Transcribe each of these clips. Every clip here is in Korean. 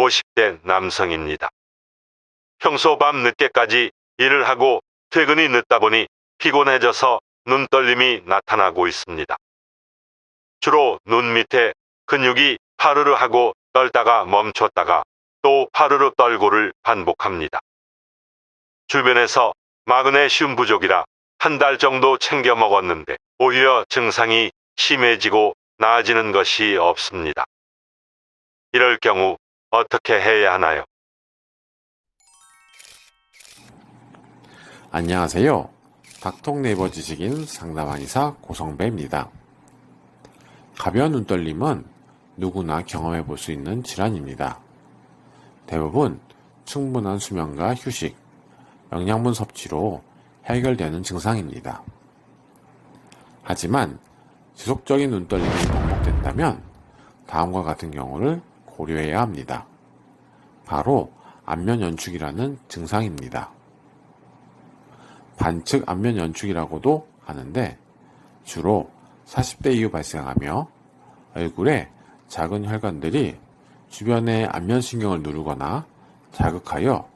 50대 남성입니다. 평소 밤 늦게까지 일을 하고 퇴근이 늦다 보니 피곤해져서 눈떨림이 나타나고 있습니다. 주로 눈 밑에 근육이 파르르 하고 떨다가 멈췄다가 또 파르르 떨고를 반복합니다. 주변에서 마그네슘 부족이라 한 달 정도 챙겨 먹었는데 오히려 증상이 심해지고 나아지는 것이 없습니다. 이럴 경우 어떻게 해야 하나요? 안녕하세요. 닥통 네이버 지식인 상담한의사 고성배입니다. 가벼운 눈떨림은 누구나 경험해 볼 수 있는 질환입니다. 대부분 충분한 수면과 휴식, 영양분 섭취로 해결되는 증상입니다. 하지만 지속적인 눈떨림이 반복된다면 다음과 같은 경우를 고려해야 합니다. 바로 안면 연축이라는 증상입니다. 반측 안면 연축이라고도 하는데 주로 40대 이후 발생하며 얼굴에 작은 혈관들이 주변의 안면신경을 누르거나 자극하여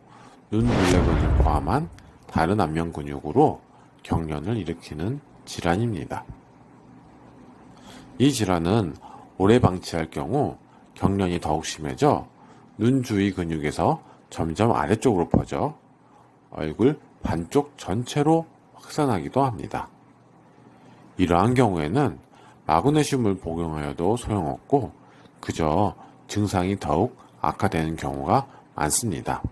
눈 물레근을 포함한 다른 안면 근육으로 경련을 일으키는 질환입니다. 이 질환은 오래 방치할 경우 경련이 더욱 심해져 눈 주위 근육에서 점점 아래쪽으로 퍼져 얼굴 반쪽 전체로 확산하기도 합니다. 이러한 경우에는 마그네슘을 복용하여도 소용없고 그저 증상이 더욱 악화되는 경우가 많습니다.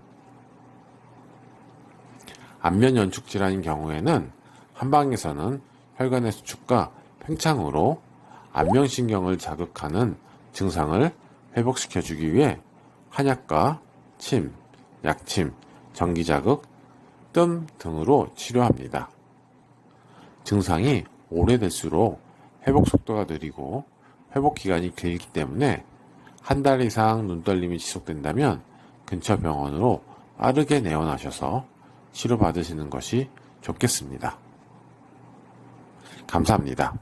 안면 연축 질환인 경우에는 한방에서는 혈관의 수축과 팽창으로 안면신경을 자극하는 증상을 회복시켜주기 위해 한약과 침, 약침, 전기자극, 뜸 등으로 치료합니다. 증상이 오래될수록 회복 속도가 느리고 회복 기간이 길기 때문에 한 달 이상 눈떨림이 지속된다면 근처 병원으로 빠르게 내원하셔서 치료받으시는 것이 좋겠습니다. 감사합니다.